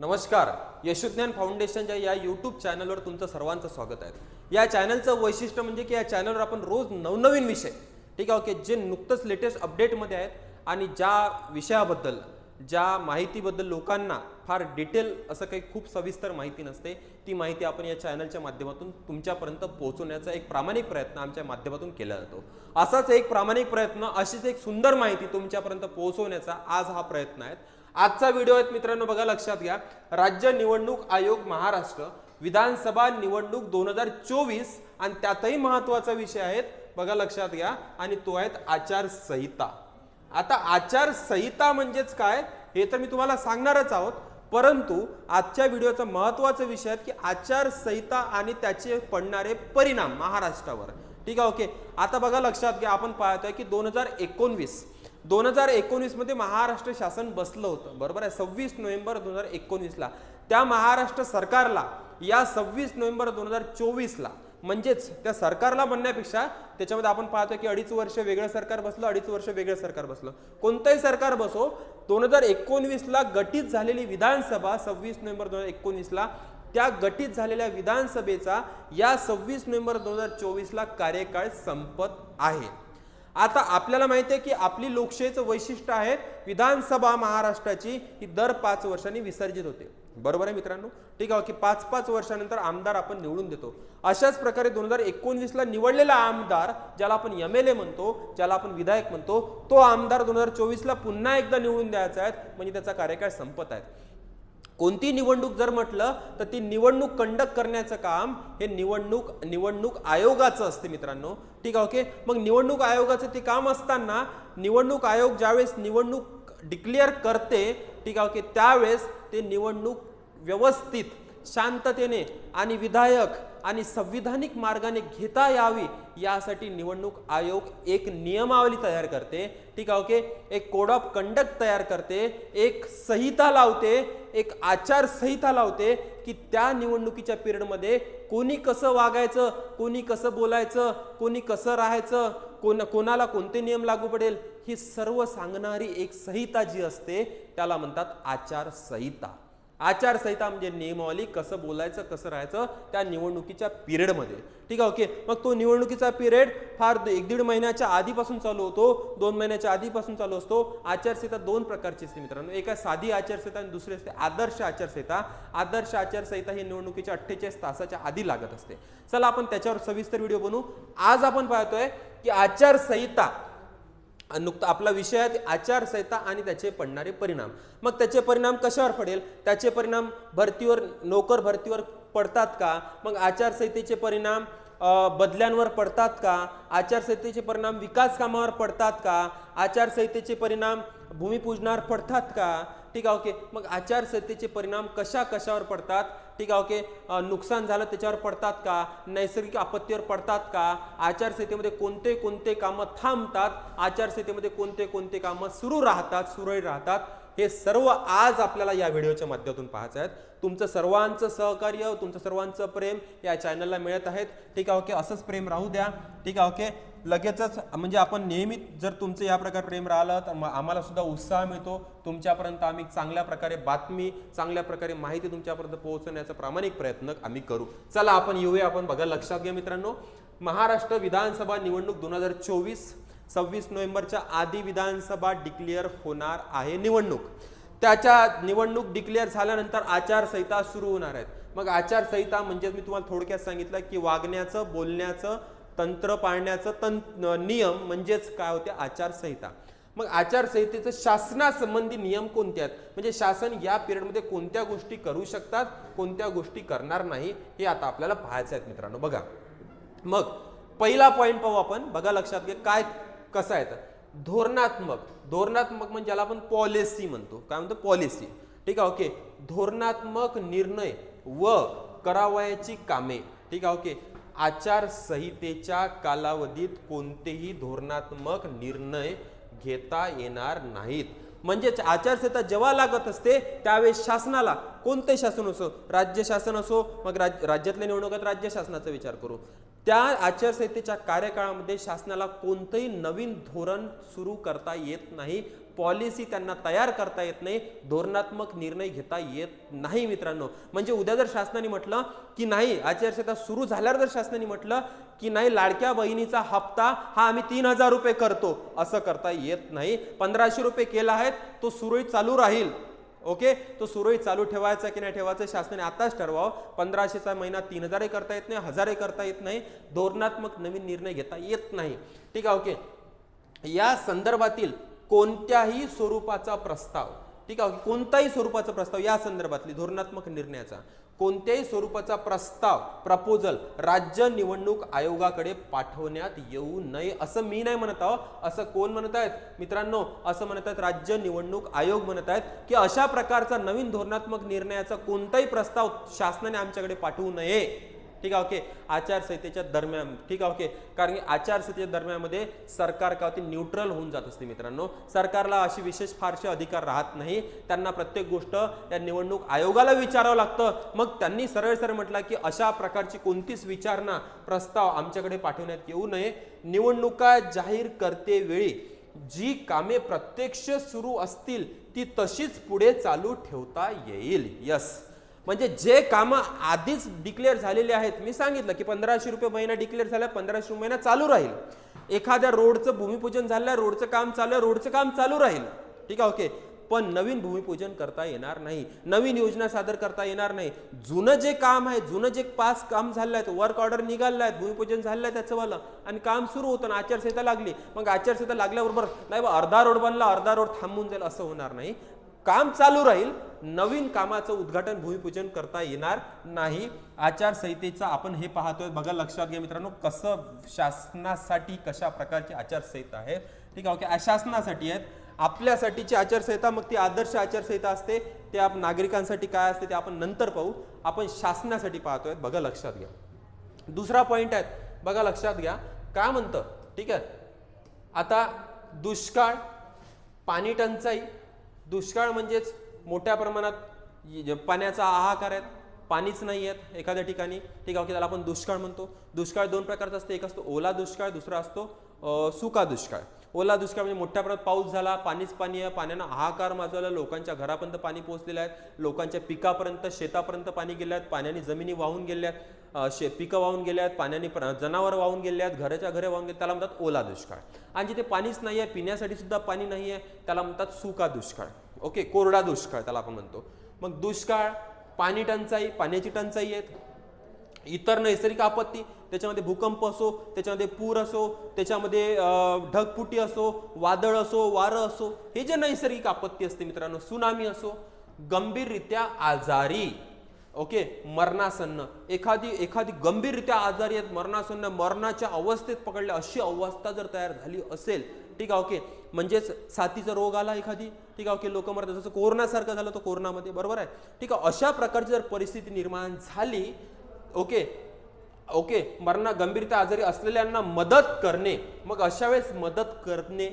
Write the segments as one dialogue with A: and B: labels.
A: नमस्कार यशुज्ञान फाउंडेशनच्या या यूट्यूब चॅनलवर तुमचं सर्वांचं स्वागत आहे. या चॅनलचं वैशिष्ट्य म्हणजे की या चॅनलवर आपण रोज नवनवीन विषय ठीक आहे ओके जे नुकतंच लेटेस्ट अपडेटमध्ये आहेत आणि ज्या विषयाबद्दल ज्या माहितीबद्दल लोकांना फार डिटेल असं काही खूप सविस्तर माहिती नसते ती माहिती आपण या चॅनलच्या माध्यमातून तुमच्यापर्यंत पोहोचवण्याचा एक प्रामाणिक प्रयत्न आमच्या माध्यमातून केला जातो. असाच एक प्रामाणिक प्रयत्न अशीच एक सुंदर माहिती तुमच्यापर्यंत पोहोचवण्याचा आज हा प्रयत्न आहे. आजचा व्हिडिओ आहेत मित्रांनो बघा लक्षात घ्या. राज्य निवडणूक आयोग महाराष्ट्र विधानसभा निवडणूक दोन हजार चोवीस आणि त्यातही महत्त्वाचा विषय आहेत बघा लक्षात घ्या. आणि तो आहेत आचारसंहिता. आता आचारसंहिता म्हणजेच काय? हे तर मी तुम्हाला सांगणारच आहोत. परंतु आजच्या व्हिडिओचा महत्त्वाचा विषय आहे की आचारसंहिता आणि त्याचे पडणारे परिणाम महाराष्ट्रावर. ठीक आहे ओके. आता बघा लक्षात घ्या आपण पाहतोय की दोन हजार एकोणवीस दोन हजार एकोणीसमध्ये महाराष्ट्र शासन बसलं होतं. बरोबर आहे? सव्वीस नोव्हेंबर दोन हजार एकोणीसला. त्या महाराष्ट्र सरकारला या सव्वीस नोव्हेंबर दोन हजार चोवीसला म्हणजेच त्या सरकारला म्हणण्यापेक्षा त्याच्यामध्ये आपण पाहतो की अडीच वर्ष वेगळं सरकार बसलं अडीच वर्ष वेगळं सरकार बसलं. कोणतंही सरकार बसो दोन हजार एकोणवीसला गठीत झालेली विधानसभा सव्वीस नोव्हेंबर दोन हजार एकोणीसला त्या गठीत झालेल्या विधानसभेचा या सव्वीस नोव्हेंबर दोन हजार चोवीसला कार्यकाळ संपत आहे. आता आपल्याला माहिती आहे की आपली लोकशाहीचं वैशिष्ट्य आहे विधानसभा महाराष्ट्राची ही दर पाच वर्षांनी विसर्जित होते. बरोबर आहे मित्रांनो? ठीक आहे की पाच पाच वर्षानंतर आमदार आपण निवडून देतो. अशाच प्रकारे दोन हजार एकोणवीसला निवडलेला आमदार ज्याला आपण एम एल ए म्हणतो ज्याला आपण विधायक म्हणतो तो आमदार दोन हजार चोवीसला पुन्हा एकदा निवडून द्यायचा आहे म्हणजे त्याचा कार्यकाळ संपत आहे. कोणती निवडणूक जर म्हटलं तर ती निवडणूक कंडक्ट करण्याचं काम हे निवडणूक निवडणूक आयोगाचं असते मित्रांनो. ठीक आहे ओके मग निवडणूक आयोगाचं ते काम असताना निवडणूक आयोग ज्यावेळेस निवडणूक डिक्लेअर करते ठीक आहे ओके त्यावेळेस ते निवडणूक व्यवस्थित शांततेने आणि विधायक आणि संविधानिक मार्गाने घेता यावी यासाठी निवडणूक आयोग एक नियमावली तयार करते. ठीक आहे ओके? एक कोड ऑफ कंडक्ट तयार करते. एक संहिता लावते. एक आचारसंहिता लावते की त्या निवडणुकीच्या पिरियडमध्ये कोणी कसं वागायचं कोणी कसं बोलायचं कोणी कसं राहायचं कोण कोणाला कोणते नियम लागू पडेल ही सर्व सांगणारी एक संहिता जी असते त्याला म्हणतात आचारसंहिता. आचारसंहिता म्हणजे नियमावली कसं बोलायचं कसं राहायचं त्या निवडणुकीच्या पिरियडमध्ये. ठीक आहे ओके. मग तो निवडणुकीचा पिरियड फार एक दीड महिन्याच्या आधीपासून चालू होतो दोन महिन्याच्या आधीपासून चालू असतो. आचारसंहिता दोन प्रकारची असते मित्रांनो. एक आहे साधी आचारसंहिता आणि दुसरी असते आदर्श आचारसंहिता. आदर्श आचारसंहिता ही निवडणुकीच्या अठ्ठेचाळीस तासाच्या आधी लागत असते. चला आपण त्याच्यावर सविस्तर व्हिडिओ बनवू. आज आपण पाहतोय की आचारसंहिता नुकता आपला विषय आहे आचारसंहिता आणि त्याचे पडणारे परिणाम. मग त्याचे परिणाम कशावर पडेल? त्याचे परिणाम भरतीवर नोकर भरतीवर पडतात का? मग आचारसंहितेचे परिणाम बदल्यांवर पडतात का? आचारसंहितेचे परिणाम विकास कामावर पडतात का? आचारसंहितेचे परिणाम भूमिपूजनावर पडतात का? ठीक आहे ओके मग आचारसंहितेचे परिणाम कशा कशावर पडतात? ठीक आहे ओके नुकसान झालं त्याच्यावर पडतात का? नैसर्गिक आपत्तीवर पडतात का? आचारसंहितेमध्ये कोणते कोणते कामं थांबतात? आचारसंहितेमध्ये कोणते कोणते कामं सुरू राहतात सुरळीत राहतात? हे सर्व आज आपल्याला या व्हिडिओच्या माध्यमातून पाहायचं आहे तुमचं सर्वांचं सहकार्य तुमचं सर्वांचं प्रेम या चॅनलला मिळत आहेत. ठीक आहे ओके असंच प्रेम राहू द्या. ठीक आहे ओके लगेचच म्हणजे आपण नेहमीच जर तुमचं या प्रकारे प्रेम राहिलं तर मग आम्हाला सुद्धा उत्साह मिळतो. तुमच्यापर्यंत आम्ही चांगल्या प्रकारे बातमी चांगल्या प्रकारे माहिती तुमच्यापर्यंत पोहोचवण्याचा प्रामाणिक प्रयत्न आम्ही करू. चला आपण येऊया आपण बघा लक्षात घ्या मित्रांनो. महाराष्ट्र विधानसभा निवडणूक दोन हजार चोवीस सव्वीस नोव्हेंबरच्या आधी विधानसभा डिक्लेअर होणार आहे निवडणूक. त्याच्या निवडणूक डिक्लेअर झाल्यानंतर आचारसंहिता सुरू होणार आहेत. मग आचारसंहिता म्हणजे मी तुम्हाला थोडक्यात सांगितलं की वागण्याचं बोलण्याचं तंत्र पाळण्याचं तं नियम म्हणजेच काय होते? आचारसंहिता. मग आचारसंहितेचं शासनासंबंधी नियम कोणते आहेत? म्हणजे शासन या पिरियडमध्ये कोणत्या गोष्टी करू शकतात कोणत्या गोष्टी करणार नाही हे आता आपल्याला पाहायचं आहेत मित्रांनो. बघा. मग पहिला पॉईंट पाहू आपण. बघा लक्षात घ्या काय कसं आहे तर. धोरणात्मक. धोरणात्मक म्हणजे ज्याला आपण पॉलिसी म्हणतो. काय म्हणतो? पॉलिसी ठीक आहे ओके धोरणात्मक निर्णय व करावयाची कामे. ठीक आहे ओके आचारसंहितेच्या कालावधीत कोणतेही धोरणात्मक निर्णय घेता येणार नाहीत. म्हणजेच आचारसंहिता जेव्हा लागत असते त्यावेळेस शासनाला कोणते शासन असो? राज्य शासन असो? मग राज राज्यातल्या निवडणुकात राज्य शासनाचा विचार करू. त्या आचारसंहितेच्या कार्यकाळामध्ये शासनाला कोणतंही नवीन धोरण सुरू करता येत नाही. पॉलिसी त्यांना तयार करता येत नाही. धोरणात्मक निर्णय घेता येत नाही मित्रांनो. म्हणजे उद्या जर शासनाने म्हटलं की नाही आचारसंहिता सुरू झाल्यावर जर शासनाने म्हटलं की नाही लाडक्या बहिणीचा हप्ता हा आम्ही तीन हजार रुपये करतो असं करता येत नाही. पंधराशे रुपये केला आहे तो सुरळीत चालू राहील. ओके? तो सुरळीत चालू ठेवायचा की नाही ठेवायचं शासनाने आताच ठरवावं. पंधराशेचा महिना तीन हजारही करता येत नाही हजारही करता येत नाही. धोरणात्मक नवीन निर्णय घेता येत नाही. ठीक आहे ओके. या संदर्भातील कोणत्याही स्वरूपाचा प्रस्ताव ठीक आहे कोणताही स्वरूपाचा प्रस्ताव या संदर्भातली धोरणात्मक निर्णयाचा कोणत्याही स्वरूपाचा प्रस्ताव प्रपोजल राज्य निवडणूक आयोगाकडे पाठवण्यात येऊ नये असं मी नाही म्हणत आहो. असं कोण म्हणत आहेत? मित्रांनो असं म्हणत आहेत राज्य निवडणूक आयोग म्हणत आहेत की अशा प्रकारचा नवीन धोरणात्मक निर्णयाचा कोणताही प्रस्ताव शासनाने आमच्याकडे पाठवू नये. ठीक आहे ओके. आचारसंहितेच्या दरम्यान ठीक आहे ओके. कारण की आचारसंहितेच्या दरम्यानमध्ये सरकार का होती न्यूट्रल होऊन जात असते मित्रांनो. सरकारला अशी विशेष फारसे अधिकार राहत नाही. त्यांना प्रत्येक गोष्ट या निवडणूक आयोगाला विचारावं लागतं. मग त्यांनी सरळ सरळ म्हटलं की अशा प्रकारची कोणतीच विचारणा प्रस्ताव आमच्याकडे पाठवण्यात येऊ नये. निवडणुका जाहीर करते वेळी जी कामे प्रत्यक्ष सुरू असतील ती तशीच पुढे चालू ठेवता येईल. यस म्हणजे जे कामं आधीच डिक्लेअर झालेले आहेत मी सांगितलं की पंधराशे रुपये महिना डिक्लेअर झाला पंधराशे रुपये महिना चालू राहील. एखाद्या रोडचं भूमिपूजन झालं रोडचं काम चालू आहे रोडचं काम चालू राहील. ठीक आहे ओके. पण नवीन भूमिपूजन करता येणार नाही. नवीन योजना सादर करता येणार नाही. जुनं जे काम आहे जुनं जे पास काम झालं आहे वर्क ऑर्डर निघालं आहे भूमिपूजन झालं आहे त्याचंवालं आणि काम सुरू होतं ना आचारसंहिता लागली. मग आचारसंहिता लागल्याबरोबर नाही बा अर्धा रोड बनला अर्धा रोड थांबून जाईल असं होणार नाही. काम चालू राहील नवीन कामाचं उद्घाटन भूमिपूजन करता येणार नाही. आचारसंहितेचा आपण हे पाहतोय. बघा लक्षात घ्या मित्रांनो कसं शासनासाठी कशा प्रकारची आचारसंहिता आहे. ठीक आहे ओके. शासनासाठी आहेत. आपल्यासाठीची आचारसंहिता मग ती आदर्श आचारसंहिता असते. ते आपण नागरिकांसाठी काय असते ते आपण नंतर पाहू. आपण शासनासाठी पाहतोय. बघा लक्षात घ्या. दुसरा पॉईंट आहे. बघा लक्षात घ्या. काय म्हणतं? ठीक आहे. आता दुष्काळ पाणी टंचाई दुष्काळ म्हणजेच मोठ्या प्रमाणात पाण्याचा आहाकार आहेत पाणीच नाही आहेत एखाद्या ठिकाणी ठीक आहे त्याला आपण दुष्काळ म्हणतो. दुष्काळ दोन प्रकारचा असतो. एक असतो ओला दुष्काळ दुसरा असतो सुका दुष्काळ. ओला दुष्काळ म्हणजे मोठ्या प्रमाणात पाऊस झाला पाणीच पाणी आहे पाण्यानं हाहाकार माजवला लोकांच्या घरापर्यंत पाणी पोहोचलेलं आहे लोकांच्या पिकापर्यंत शेतापर्यंत पाणी गेले आहेत पाण्याने जमिनी वाहून गेल्या आहेत शे पिकं वाहून गेले आहेत पाण्याने प्र- जनावरं वाहून गेले आहेत घराच्या घरे वाहून गेले त्याला म्हणतात ओला दुष्काळ. आणि जिथे पाणीच नाही आहे पिण्यासाठी सुद्धा पाणी नाही आहे त्याला म्हणतात सुका दुष्काळ. ओके कोरडा दुष्काळ त्याला आपण म्हणतो. मग दुष्काळ पाणी टंचाई पाण्याची टंचाई आहेत इतर नैसर्गिक आपत्ती त्याच्यामध्ये भूकंप असो त्याच्यामध्ये पूर असो त्याच्यामध्ये ढगफुटी असो वादळ असो वारं असो हे जे नैसर्गिक आपत्ती असते मित्रांनो सुनामी असो गंभीररित्या आजारी ओके मरणासन्न. एखादी एखादी गंभीररित्या आजारी आहेत मरणासन्न मरणाच्या अवस्थेत पकडले अशी अवस्था जर तयार झाली असेल ठीक आहे ओके म्हणजेच साथीचा रोग आला एखादी ठीक आहे ओके लोक मरतात. जसं कोरोनासारखं झालं तो कोरोनामध्ये बरोबर आहे. ठीक आहे अशा प्रकारची जर परिस्थिती निर्माण झाली ओके. ओके. मरणा गंभीरता आजारी असलेल्यांना मदत करणे. मग अशा वेळेस मदत करणे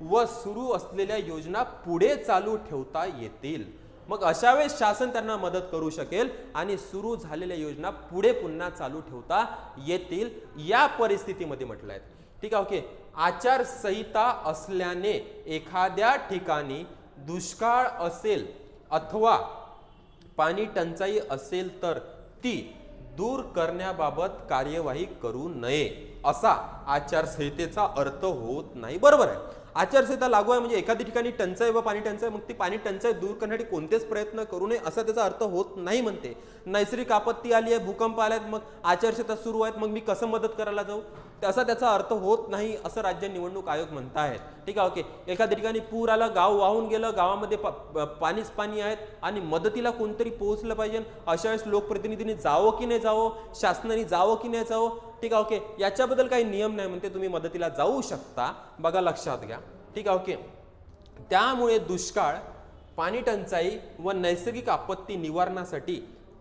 A: व सुरू असलेल्या योजना पुढे चालू ठेवता येतील. मग अशा वेळेस शासन त्यांना मदत करू शकेल आणि सुरू झालेल्या योजना पुढे पुन्हा चालू ठेवता येतील. या परिस्थितीमध्ये म्हटलं आहे ठीक आहे ओके. आचारसंहिता असल्याने एखाद्या ठिकाणी दुष्काळ असेल अथवा पाणी टंचाई असेल तर ती दूर करण्याबाबत कार्यवाही करू नये असा आचारसंहितेचा अर्थ होत नाही. बरोबर आहे. आचारसंहिता लागू आहे म्हणजे एखाद्या ठिकाणी टंचाई व पाणी टंचाई मग ती पाणी टंचाई दूर करण्यासाठी कोणतेच प्रयत्न करू नये असा त्याचा अर्थ होत नाही म्हणते. नैसर्गिक आपत्ती आली आहे भूकंप आलाय मग आचारसंहिता सुरू आहेत मग मी कसं मदत करायला जाऊ? असा त्याचा अर्थ होत नाही असं राज्य निवडणूक आयोग म्हणत आहेत ठीक आहे ओके. एखाद्या ठिकाणी पूर आला गाव वाहून गेलं गावामध्ये पा- प- पाणीच पाणी आहेत आणि मदतीला कोणतरी पोहोचलं पाहिजे. अशा वेळेस लोकप्रतिनिधींनी जावं की नाही जावं? शासनाने जावं की नाही जावं? ठीक आहे ओके. याच्याबद्दल काही नियम नाही म्हणते तुम्ही मदतीला जाऊ शकता. बघा लक्षात घ्या. ठीक आहे ओके. त्यामुळे दुष्काळ पाणी टंचाई व नैसर्गिक आपत्ती निवारणासाठी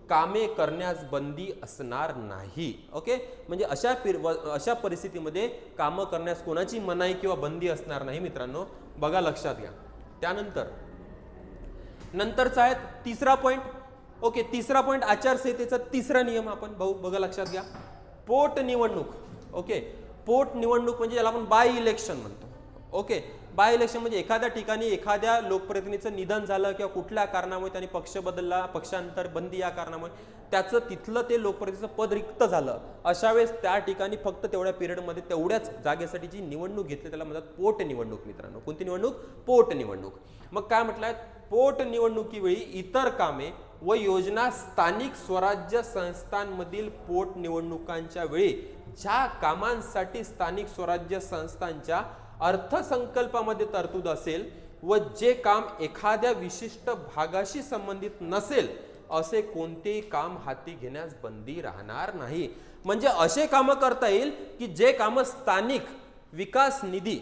A: कामे करण्यास बंदी असणार नाही ओके. म्हणजे अशा पिर अशा परिस्थितीमध्ये कामं करण्यास कोणाची मनाई किंवा बंदी असणार नाही मित्रांनो. बघा लक्षात घ्या. त्यानंतर नंतरचा आहे तिसरा पॉईंट ओके तिसरा पॉईंट आचारसंहितेचा तिसरा नियम आपण भाऊ बघा लक्षात घ्या. पोटनिवडणूक ओके? पोटनिवडणूक म्हणजे याला आपण बाय इलेक्शन म्हणतो ओके? बाय इलेक्शन म्हणजे एखाद्या ठिकाणी एखाद्या लोकप्रतिनिधीचं निधन झालं किंवा कुठल्या कारणामुळे त्यांनी पक्ष बदलला पक्षांतर बंदी या कारणामुळे त्याचं तिथलं ते लोकप्रतिनिधीचं पद रिक्त झालं. अशा वेळेस त्या ठिकाणी फक्त तेवढ्या पिरियडमध्ये तेवढ्याच जागेसाठी जी निवडणूक घेतली त्याला म्हणतात पोट निवडणूक मित्रांनो. कोणती निवडणूक? पोट निवडणूक. मग काय म्हटलंय? पोट निवडणुकीवेळी इतर कामे व योजना स्थानिक स्वराज्य संस्थांमधील पोटनिवडणुकांच्या वेळी ज्या कामांसाठी स्थानिक स्वराज्य संस्थांच्या अर्थसंकल्पामध्ये तरतूद असेल व जे काम एखाद्या विशिष्ट भागाशी संबंधित नसेल असे कोणतेही काम हाती घेण्यास बंदी राहणार नाही. म्हणजे असे कामं करता येईल की जे कामं स्थानिक विकास निधी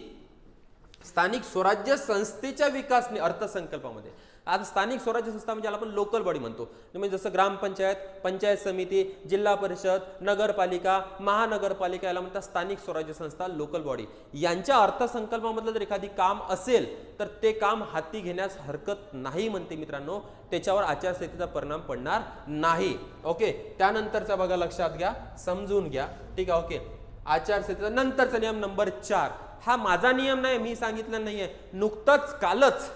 A: स्थानिक स्वराज्य संस्थेच्या विकास नि- अर्थसंकल्पामध्ये आता स्थानिक स्वराज्य संस्था म्हणजे आपण लोकल बॉडी म्हणतो. म्हणजे जसं ग्रामपंचायत पंचायत समिती जिल्हा परिषद नगरपालिका महानगरपालिका याला म्हणतात स्थानिक स्वराज्य संस्था लोकल बॉडी यांच्या अर्थसंकल्पामधलं जर एखादी काम असेल तर ते काम हाती घेण्यास हरकत नाही म्हणते मित्रांनो. त्याच्यावर आचारसंहितेचा परिणाम पडणार नाही. ओके? त्यानंतरचा बघा लक्षात घ्या समजून घ्या. ठीक आहे ओके. आचारसंहितेचा नंतरचा नियम नंबर चार. हा माझा नियम नाही मी सांगितलं नाहीये. नुकतंच कालच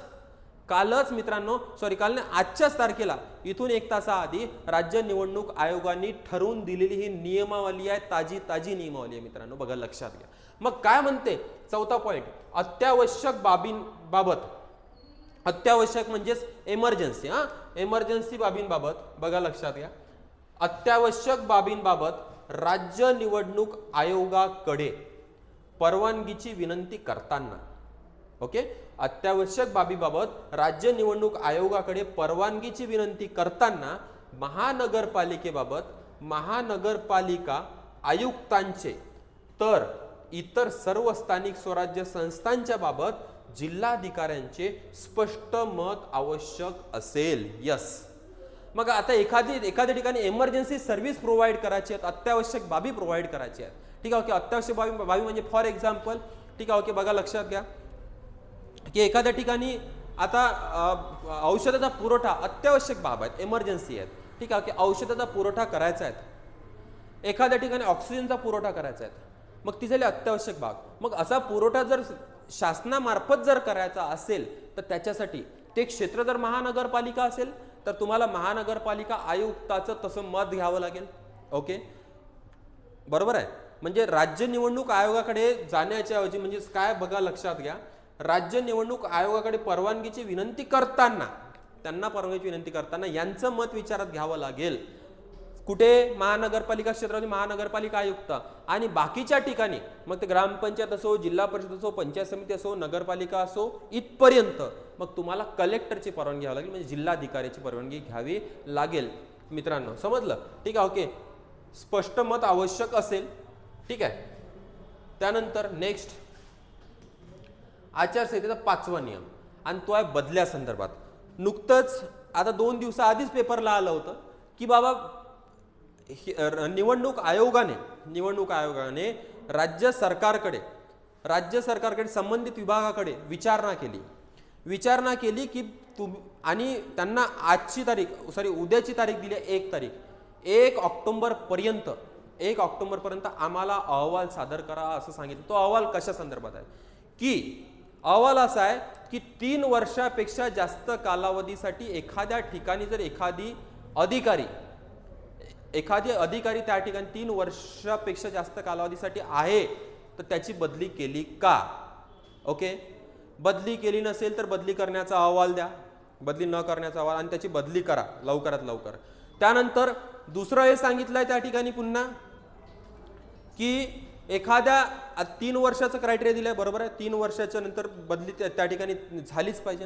A: कालच मित्रांनो सॉरी काल नाही आजच्याच तारखेला इथून एक तासाआधी राज्य निवडणूक आयोगाने ठरवून दिलेली ही नियमावली आहे ताजी ताजी नियमावली आहे मित्रांनो बघा लक्षात घ्या. मग काय म्हणते? चौथा पॉईंट अत्यावश्यक बाबींबाबत अत्यावश्यक म्हणजेच एमर्जन्सी हा? एमर्जन्सी बाबींबाबत बघा लक्षात घ्या. अत्यावश्यक बाबींबाबत राज्य निवडणूक आयोगाकडे परवानगीची विनंती करताना ओके? अत्यावश्यक बाबीबाबत राज्य निवडणूक आयोगाकडे परवानगीची विनंती करताना महानगरपालिकेबाबत महानगरपालिका आयुक्तांचे तर इतर सर्व स्थानिक स्वराज्य संस्थांच्या बाबत जिल्हाधिकाऱ्यांचे स्पष्ट मत आवश्यक असेल. यस. मग आता एखादी एखाद्या ठिकाणी एमर्जन्सी सर्व्हिस प्रोव्हाइड करायची आहेत अत्यावश्यक बाबी प्रोव्हाइड करायची आहेत. ठीक आहे ओके अत्यावश्यक बाबी बाबी म्हणजे फॉर एक्झाम्पल ठीक आहे ओके बघा लक्षात घ्या. की एखाद्या ठिकाणी आता औषधाचा पुरवठा अत्यावश्यक बाब आहेत एमर्जन्सी आहेत. ठीक आहे की औषधाचा पुरवठा करायचा आहे. एखाद्या ठिकाणी ऑक्सिजनचा पुरवठा करायचा आहे. मग ती झाली अत्यावश्यक बाब. मग असा पुरवठा जर शासनामार्फत जर करायचा असेल तर त्याच्यासाठी ते क्षेत्र जर महानगरपालिका असेल तर तुम्हाला महानगरपालिका आयुक्ताचं तसं मत घ्यावं लागेल. ओके? बरोबर आहे? म्हणजे राज्य निवडणूक आयोगाकडे जाण्याच्या ऐवजी म्हणजे काय बघा लक्षात घ्या. राज्य निवडणूक आयोगाकडे परवानगीची विनंती करताना त्यांना परवानगीची विनंती करताना यांचं मत विचारात घ्यावं लागेल. कुठे महानगरपालिका क्षेत्रामध्ये म्हणजे महानगरपालिका आयुक्त आणि बाकीच्या ठिकाणी मग ते ग्रामपंचायत असो जिल्हा परिषद असो पंचायत समिती असो नगरपालिका असो इथपर्यंत मग तुम्हाला कलेक्टरची परवानगी घ्यावी लागेल म्हणजे जिल्हाधिकाऱ्याची परवानगी घ्यावी लागेल. मित्रांनो समजलं? ठीक आहे ओके. स्पष्ट मत आवश्यक असेल. ठीक आहे. त्यानंतर नेक्स्ट आचारसंहितेचा पाचवा नियम. आणि तो आहे बदल्या संदर्भात. नुकतंच आता दोन दिवसाआधीच पेपरला आलं होतं की बाबा निवडणूक आयोगाने निवडणूक आयोगाने राज्य सरकारकडे राज्य सरकारकडे संबंधित विभागाकडे विचारणा केली. विचारणा केली की तुम आणि त्यांना आजची तारीख सॉरी उद्याची तारीख दिली एक तारीख. एक ऑक्टोंबरपर्यंत एक ऑक्टोबरपर्यंत आम्हाला अहवाल सादर करा असं सांगितलं. तो अहवाल कशा संदर्भात आहे? की अहवाल असा आहे की तीन वर्षापेक्षा जास्त कालावधीसाठी एखाद्या ठिकाणी जर एखादी अधिकारी एखादी अधिकारी त्या ठिकाणी तीन वर्षापेक्षा जास्त कालावधीसाठी आहे तर त्याची बदली केली का? ओके बदली केली नसेल तर बदली करण्याचा अहवाल द्या. बदली न करण्याचा अहवाल आणि त्याची बदली करा लवकरात लवकर. त्यानंतर दुसरं हे सांगितलं आहे त्या ठिकाणी पुन्हा की एखाद्या तीन वर्षाचं क्रायटेरिया दिलंय बरोबर आहे? तीन वर्षाच्या नंतर बदली त्या त्या ठिकाणी झालीच पाहिजे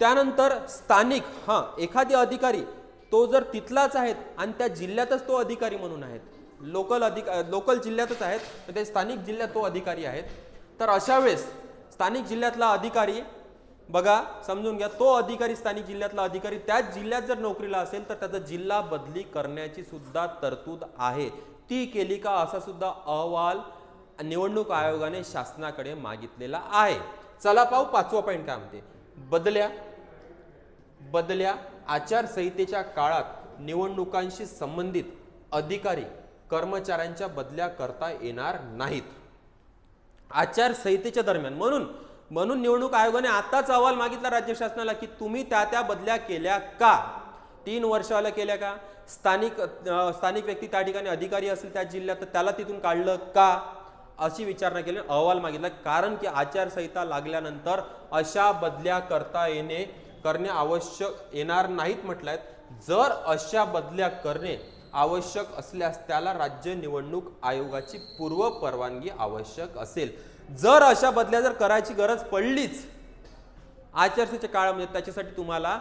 A: त्यानंतर स्थानिक हां एखादी अधिकारी तो जर तिथलाच आहेत आणि त्या जिल्ह्यातच तो अधिकारी म्हणून आहेत लोकल अधिक लोकल जिल्ह्यातच आहेत तर ते स्थानिक जिल्ह्यात तो अधिकारी आहेत तर अशा वेळेस स्थानिक जिल्ह्यातला अधिकारी बघा समजून घ्या तो अधिकारी स्थानिक जिल्ह्यातला अधिकारी त्याच जिल्ह्यात जर नोकरीला असेल तर त्याचा जिल्हा बदली करण्याची सुद्धा तरतूद आहे. ती केली का असा सुद्धा अहवाल निवडणूक आयोगाने शासनाकडे मागितलेला आहे. चला पाहू पाचवा पॉईंट काय म्हणते. बदल्या बदल्या आचारसंहितेच्या काळात निवडणुकांशी संबंधित अधिकारी कर्मचाऱ्यांच्या बदल्या करता येणार नाहीत. आचारसंहितेच्या दरम्यान म्हणून म्हणून निवडणूक आयोगाने आताच अहवाल मागितला राज्य शासनाला की तुम्ही त्या त्या बदल्या केल्या का? तीन वर्षाला केल्या का? स्थानिक स्थानिक व्यक्ती त्या ठिकाणी अधिकारी असेल त्या जिल्ह्यात तर त्याला तिथून काढलं का? अशी विचारणा केली अहवाल मागितला. कारण की आचारसंहिता लागल्यानंतर अशा बदल्या करता येणे करणे आवश्यक येणार नाहीत म्हटलंय जर अशा बदल्या करणे आवश्यक असल्यास त्याला राज्य निवडणूक आयोगाची पूर्व परवानगी आवश्यक असेल. जर अशा बदल्या जर करायची गरज पडलीच आचारसंहितेच्या काळामध्ये म्हणजे त्याच्यासाठी तुम्हाला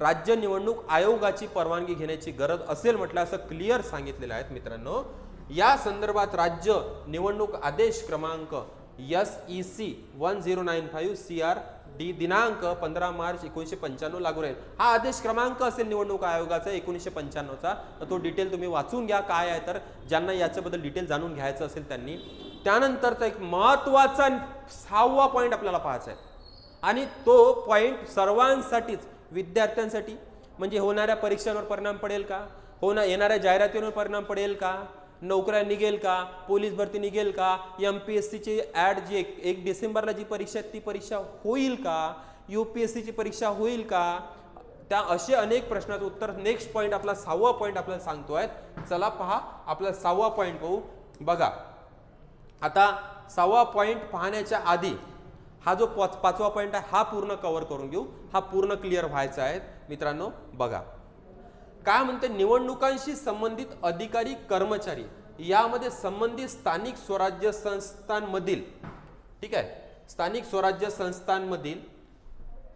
A: राज्य निवडणूक आयोगाची परवानगी घेण्याची गरज असेल म्हटलं असं क्लिअर सांगितलेलं आहे मित्रांनो. या संदर्भात राज्य निवडणूक आदेश क्रमांक S E C one zero nine five C R D दिनांक पंधरा मार्च एकोणीसशे पंच्याण्णव लागू राहील. हा आदेश क्रमांक असेल निवडणूक आयोगाचा एकोणीसशे पंच्याण्णवचा. तर तो डिटेल तुम्ही वाचून घ्या काय आहे तर ज्यांना याच्याबद्दल डिटेल जाणून घ्यायचं असेल त्यांनी. त्यानंतरचा एक महत्त्वाचा सहावा पॉईंट आपल्याला पाहायचा आहे. आणि तो पॉईंट सर्वांसाठीच विद्यार्थ्यांसाठी म्हणजे होणाऱ्या परीक्षांवर परिणाम पडेल का? होणा येणाऱ्या जाहिरातींवर परिणाम पडेल का? नोकऱ्या निघेल का? पोलीस भरती निघेल का? एम पी एस सीची ॲड जी एक एक डिसेंबरला जी परीक्षा आहे ती परीक्षा होईल का? यू पी एस सीची परीक्षा होईल का? त्या असे अनेक प्रश्नाचं उत्तर नेक्स्ट पॉईंट आपला सहावा पॉईंट आपल्याला सांगतो आहे चला पहा आपला सहावा पॉईंट पाहू. बघा आता सहावा पॉईंट पाहण्याच्या आधी हा जो पाच पाचवा पॉईंट आहे हा पूर्ण कव्हर करून घेऊ. हा पूर्ण क्लिअर व्हायचा आहे. मित्रांनो बघा. काय म्हणते? निवडणुकांशी संबंधित अधिकारी कर्मचारी यामध्ये संबंधित स्थानिक स्वराज्य संस्थांमधील ठीक आहे? स्थानिक स्वराज्य संस्थांमधील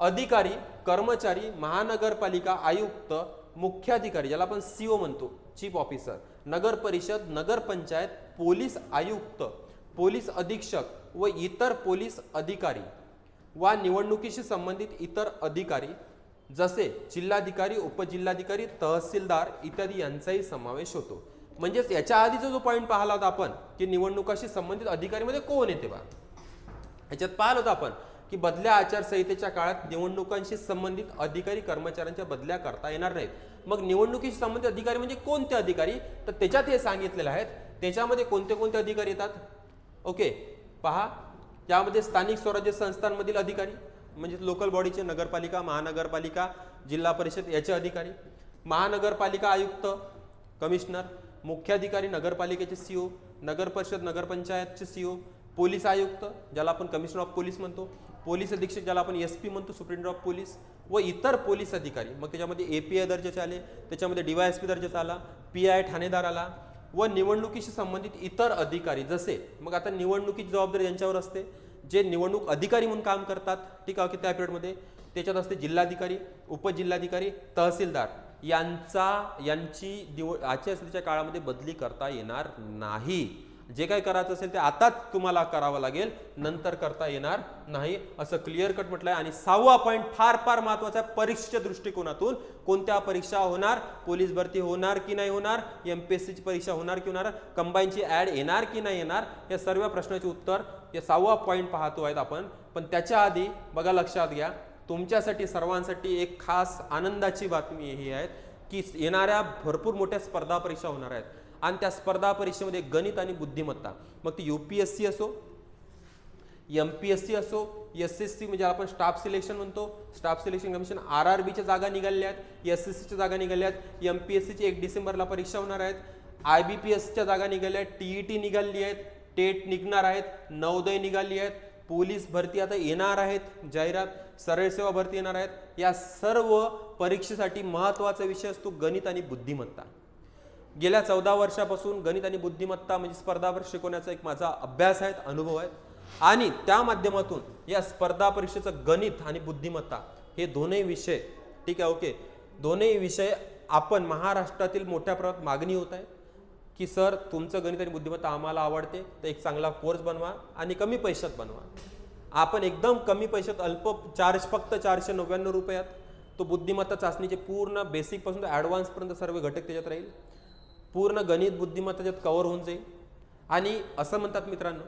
A: अधिकारी कर्मचारी महानगरपालिका आयुक्त मुख्याधिकारी ज्याला आपण सीओ म्हणतो चीफ ऑफिसर नगर परिषद नगरपंचायत पोलीस आयुक्त पोलीस अधीक्षक व इतर पोलीस अधिकारी वा निवडणुकीशी संबंधित इतर अधिकारी जसे जिल्हाधिकारी उपजिल्हाधिकारी तहसीलदार इत्यादी यांचाही समावेश होतो. म्हणजेच याच्या आधीचा जो पॉईंट पाहिला होता आपण की निवडणुकाशी संबंधित अधिकारीमध्ये कोण येते बा? याच्यात पाहिलं होतं आपण की बदल्या आचारसंहितेच्या काळात निवडणुकांशी संबंधित अधिकारी कर्मचाऱ्यांच्या बदल्या करता येणार नाहीत. मग निवडणुकीशी संबंधित अधिकारी म्हणजे कोणते अधिकारी? तर त्याच्यात हे सांगितलेले आहेत त्याच्यामध्ये कोणते कोणते अधिकारी येतात? ओके पहा. त्यामध्ये स्थानिक स्वराज्य संस्थांमधील अधिकारी म्हणजे लोकल बॉडीचे नगरपालिका महानगरपालिका जिल्हा परिषद याचे अधिकारी महानगरपालिका आयुक्त कमिशनर मुख्याधिकारी नगरपालिकेचे सीओ नगर परिषद नगरपंचायतचे सीओ पोलीस आयुक्त ज्याला आपण कमिशनर ऑफ पोलीस म्हणतो पोलीस अधीक्षक ज्याला आपण एस पी म्हणतो सुप्रिंटेंडेंट ऑफ पोलीस व इतर पोलीस अधिकारी. मग त्याच्यामध्ये ए पी आय दर्जाचे आले त्याच्यामध्ये डी वाय एस पी दर्जाचा आला पी आय ठाणेदार आला व निवडणुकीशी संबंधित इतर अधिकारी जसे मग आता निवडणुकीची जबाबदारी यांच्यावर असते. जे निवडणूक अधिकारी म्हणून काम करतात ठीक आहे की त्या पिरियडमध्ये. त्याच्यात असते जिल्हाधिकारी उपजिल्हाधिकारी तहसीलदार. यांचा यांची निवड आचारसंहितेच्या काळामध्ये बदली करता येणार नाही. जे काही करायचं असेल ते आताच तुम्हाला करावं लागेल. नंतर करता येणार नाही. असं क्लिअर कट म्हटलंय आणि सहावा पॉईंट फार फार महत्त्वाचा आहे परीक्षेच्या दृष्टिकोनातून. कोणत्या परीक्षा होणार? पोलीस भरती होणार की नाही होणार? एम पी एस सीची परीक्षा होणार की होणार? कंबाईनची ॲड येणार की नाही येणार? या सर्व प्रश्नाचे उत्तर हे सहावा पॉईंट पाहतो आहेत आपण. पण त्याच्या आधी बघा लक्षात घ्या तुमच्यासाठी सर्वांसाठी एक खास आनंदाची बातमी ही आहे की येणाऱ्या भरपूर मोठ्या स्पर्धा परीक्षा होणार आहेत. आणि त्या स्पर्धा परीक्षेमध्ये गणित आणि बुद्धिमत्ता. मग ती यू पी एस सी असो एम पी एस सी असो एस एस सी म्हणजे आपण स्टाफ सिलेक्शन म्हणतो. Staff selection commission R R बीच्या जागा निघाल्या आहेत एस एस सीच्या जागा निघाल्या आहेत एम पी एस सीची एक डिसेंबरला परीक्षा होणार आहेत आय बी पी एसच्या जागा निघाल्या आहेत टी ई टी निघाली आहेत टेट निघणार आहेत नवोदय निघाली आहेत पोलीस भरती आता येणार आहेत जाहिरात सरळ सेवा भरती येणार आहेत. या सर्व परीक्षेसाठी महत्त्वाचा विषय असतो गणित आणि बुद्धिमत्ता. गेल्या चौदा वर्षापासून गणित आणि बुद्धिमत्ता म्हणजे स्पर्धा परीक्षा शिकवण्याचा एक माझा अभ्यास आहे अनुभव आहे. आणि त्या माध्यमातून या स्पर्धा परीक्षेचं गणित आणि बुद्धिमत्ता हे दोन्ही विषय ठीक आहे ओके. दोन्ही विषय आपण महाराष्ट्रातील मोठ्या प्रमाणात मागणी होत आहे की सर तुमचं गणित आणि बुद्धिमत्ता आम्हाला आवडते तर एक चांगला कोर्स बनवा आणि कमी पैशात बनवा. आपण एकदम कमी पैशात अल्प चार्ज फक्त चारशे नव्याण्णव रुपयात तो बुद्धिमत्ता चाचणीचे पूर्ण बेसिकपासून ॲडव्हान्सपर्यंत सर्व घटक त्याच्यात राहील. पूर्ण गणित बुद्धिमत्ता त्याच्यात कवर होऊन जाईल. आणि असं म्हणतात मित्रांनो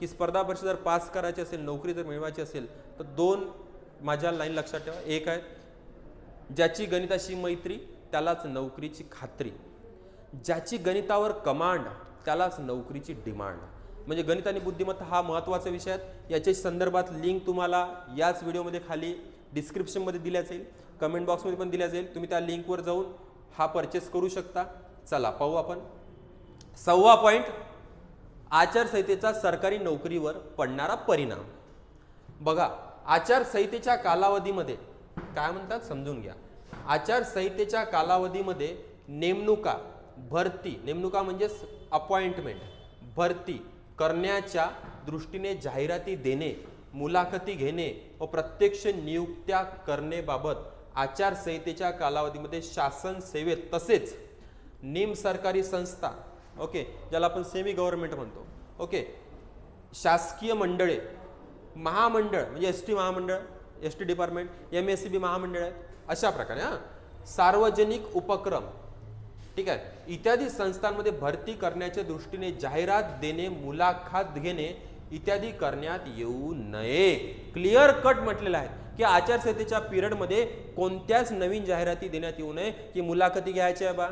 A: की स्पर्धा परीक्षा जर पास करायची असेल नोकरी जर मिळवायची असेल तर दोन माझ्या लाईन लक्षात ठेवा. एक आहे ज्याची गणिताशी मैत्री त्यालाच नोकरीची खात्री. ज्याची गणितावर कमांड त्यालाच नोकरीची डिमांड म्हणजे गणित आणि बुद्धिमत्ता हा महत्त्वाचा विषय आहे याच्या संदर्भात लिंक तुम्हाला याच व्हिडिओमध्ये खाली डिस्क्रिप्शनमध्ये दिल्या जाईल. कमेंट बॉक्समध्ये पण दिल्या जाईल. तुम्ही त्या लिंकवर जाऊन हा परचेस करू शकता. चला पाहू आपण. सव्वा पॉईंट आचारसंहितेचा सरकारी नोकरीवर पडणारा परिणाम. बघा आचारसंहितेच्या कालावधीमध्ये काय म्हणतात? समजून घ्या. आचारसंहितेच्या कालावधीमध्ये नेमणुका भरती नेमणुका म्हणजे अपॉइंटमेंट भरती करण्याच्या दृष्टीने जाहिराती देणे मुलाखती घेणे व प्रत्यक्ष नियुक्त्या करणेबाबत आचारसंहितेच्या कालावधीमध्ये शासन सेवेत तसेच निम सरकारी संस्था ओके ज्याला आपण सेमी गव्हर्नमेंट म्हणतो ओके. शासकीय मंडळे महामंडळ म्हणजे एस टी महामंडळ S T department M S C B महामंडळ आहेत अशा प्रकारे हां. सार्वजनिक उपक्रम ठीक आहे. इत्यादी संस्थांमध्ये भरती करण्याच्या दृष्टीने जाहिरात देणे मुलाखत घेणे इत्यादी करण्यात येऊ नये. क्लिअर कट म्हटलेलं आहे की आचारसंहितेच्या पिरियडमध्ये कोणत्याच नवीन जाहिराती देण्यात येऊ नये की मुलाखती घ्यायच्या आहे बा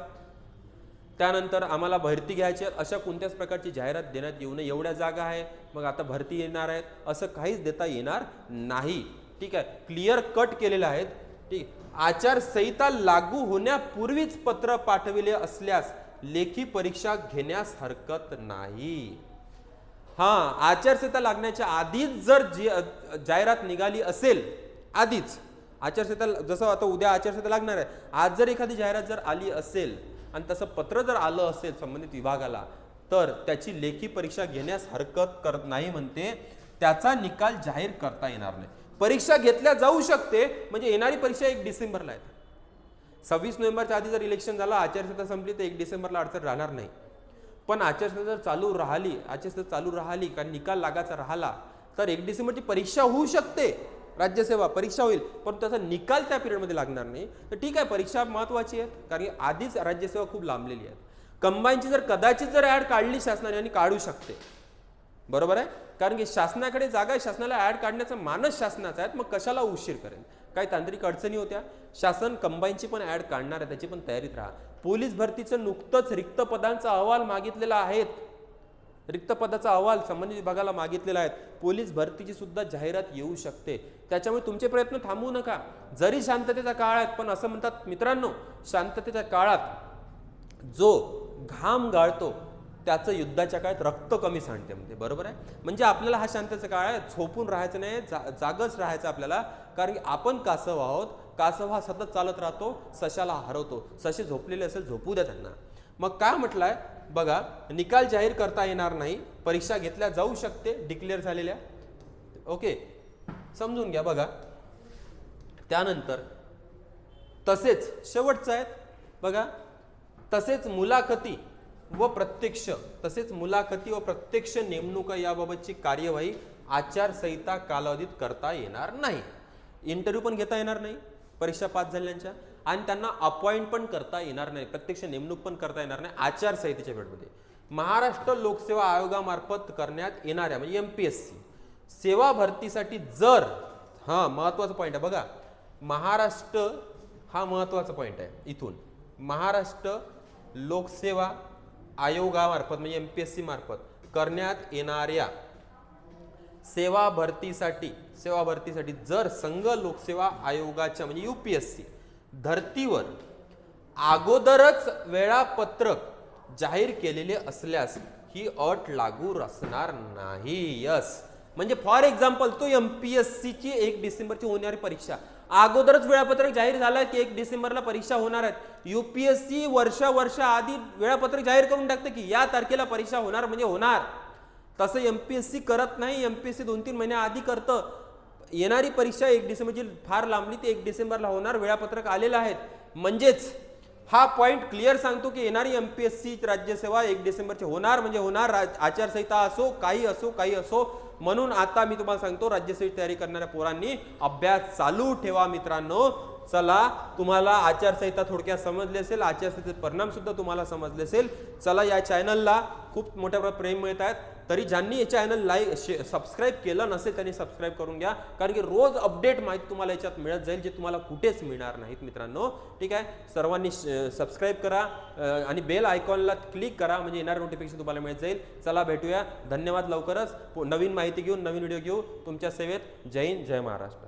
A: त्यानंतर आम्हाला भरती घ्यायची आहे. अशा कोणत्याच प्रकारची जाहिरात देण्यात येऊ नये. एवढ्या जागा आहे. मग आता भरती येणार आहेत. असं काहीच देता येणार नाही. ठीक आहे. क्लिअर कट केलेलं आहेत. ठीक. आचारसंहिता लागू होण्यापूर्वीच पत्र पाठविले असल्यास लेखी परीक्षा घेण्यास हरकत नाही. हा. आचारसंहिता लागण्याच्या आधीच जर जी जाहिरात निघाली असेल आधीच. आचारसंहिता जसं आता उद्या आचारसंहिता लागणार आहे. आज जर एखादी जाहिरात जर आली असेल आणि तसं पत्र जर आलं असेल संबंधित विभागाला तर त्याची लेखी परीक्षा घेण्यास हरकत करत नाही म्हणते. त्याचा निकाल जाहीर करता येणार नाही. परीक्षा घेतल्या जाऊ शकते म्हणजे येणारी परीक्षा एक डिसेंबरला आहे सव्वीस नोव्हेंबरच्या आधी जर इलेक्शन झालं आचारसंहिता संपली तर एक डिसेंबरला अडचण राहणार नाही. पण आचारसंहिता जर चालू राहिली आचारसंहिता चालू राहिली कारण निकाल लागायचा राहिला तर एक डिसेंबरची परीक्षा होऊ शकते. राज्यसेवा परीक्षा होईल. पण त्याचा निकाल त्या पिरियडमध्ये लागणार नाही. तर ठीक आहे परीक्षा महत्वाची आहेत कारण की आधीच राज्यसेवा खूप लांबलेली आहे कंबाईनची जर कदाचित जर ॲड काढली शासनाने आणि काढू शकते. बरोबर आहे? कारण की शासनाकडे जागा आहे शासनाला ॲड काढण्याचा मानस शासनाचा आहे मग कशाला उशीर करेल काही तांत्रिक अडचणी होत्या. शासन कंबाईनची पण ॲड काढणार आहे त्याची पण तयारीत राहा. पोलीस भरतीचं नुकतंच रिक्त पदांचा अहवाल मागितलेला आहेत रिक्त पदाचा अहवाल संबंधित विभागाला मागितलेला आहे. पोलीस भरतीची सुद्धा जाहिरात येऊ शकते. त्याच्यामुळे तुमचे प्रयत्न थांबवू नका. जरी शांततेचा काळ आहे पण असं म्हणतात मित्रांनो शांततेच्या काळात जो घाम गाळतो त्याचं युद्धाच्या काळात रक्त कमी सांडते म्हणते. बरोबर आहे? म्हणजे आपल्याला हा शांततेचा काळ आहे. झोपून राहायचं नाही जा जागच राहायचं आपल्याला. कारण की आपण कासव आहोत. कासव हा सतत चालत राहतो सशाला हरवतो. सशे झोपलेले असेल झोपू द्या त्यांना. मग काय म्हटलं आहे बघा निकाल जाहीर करता येणार नाही परीक्षा घेतल्या जाऊ शकते डिक्लेअर झालेल्या. ओके समजून घ्या बघा. त्यानंतर तसेच शेवटचं आहेत बघा. तसेच मुलाखती व प्रत्यक्ष तसेच मुलाखती व प्रत्यक्ष नेमणुका याबाबतची कार्यवाही आचारसंहिता कालावधीत करता येणार नाही. इंटरव्ह्यू पण घेता येणार नाही. परीक्षा पास झालेल्यांच्या आणि त्यांना अपॉइंट पण करता येणार नाही प्रत्यक्ष नेमणूक पण करता येणार नाही आचारसंहितेच्या भेटमध्ये महाराष्ट्र लोकसेवा आयोगामार्फत करण्यात येणाऱ्या म्हणजे एम पी एस सी सेवा भरतीसाठी जर हां महत्त्वाचा पॉईंट आहे बघा. महाराष्ट्र हा महत्त्वाचा पॉईंट आहे इथून. महाराष्ट्र लोकसेवा आयोगामार्फत म्हणजे एम पी एस सी मार्फत करण्यात येणाऱ्या सेवा भरतीसाठी सेवा भरतीसाठी जर संघ लोकसेवा आयोगाच्या म्हणजे यू पी एस सी धर्तीवर अगोदरच वेळापत्रक जाहीर केलेले असल्यास ही अट लागू असणार नाही यस म्हणजे फॉर एक्झाम्पल तो एम पी एस सीची एक डिसेंबरची होणारी परीक्षा. अगोदरच वेळापत्रक जाहीर झालं की एक डिसेंबरला परीक्षा होणार आहेत. युपीएससी वर्षा वर्षा आधी वेळापत्रक जाहीर करून टाकतं की या तारखेला परीक्षा होणार म्हणजे होणार. तसं एम पी एस सी करत नाही. एम पी एस सी दोन तीन महिन्या आधी करतं. येणारी परीक्षा एक डिसेंबरची फार लांबली ती एक डिसेंबरला होणार. वेळापत्रक आलेलं आहे. म्हणजेच हा पॉईंट क्लिअर सांगतो की येणारी एम पी एस सी राज्यसेवा एक डिसेंबरची होणार म्हणजे होणार. राज- आचारसंहिता असो काही असो काही असो. म्हणून आता मी तुम्हाला सांगतो राज्यसेवेची तयारी करणाऱ्या पोरांनी अभ्यास चालू ठेवा मित्रांनो. चला तुम्हाला आचारसंहिता थोडक्यात समजली असेल आचारसंहितेचे परिणामसुद्धा तुम्हाला समजले असेल. चला या चॅनलला खूप मोठ्या प्रमाणात प्रेम मिळत आहेत. तरी ज्यांनी हे चॅनल लाईक सबस्क्राईब केलं नसेल त्यांनी सबस्क्राईब करून घ्या. कारण की रोज अपडेट माहिती तुम्हाला याच्यात मिळत जाईल जे तुम्हाला कुठेच मिळणार नाहीत मित्रांनो. ठीक आहे? सर्वांनी सबस्क्राईब करा आणि बेल आयकॉनला क्लिक करा म्हणजे येणारं नोटिफिकेशन तुम्हाला मिळत जाईल. चला भेटूया. धन्यवाद लवकरच. नवीन माहिती घेऊन नवीन व्हिडिओ घेऊ. तुमच्या सेवेत जय हिंद जय महाराष्ट्र.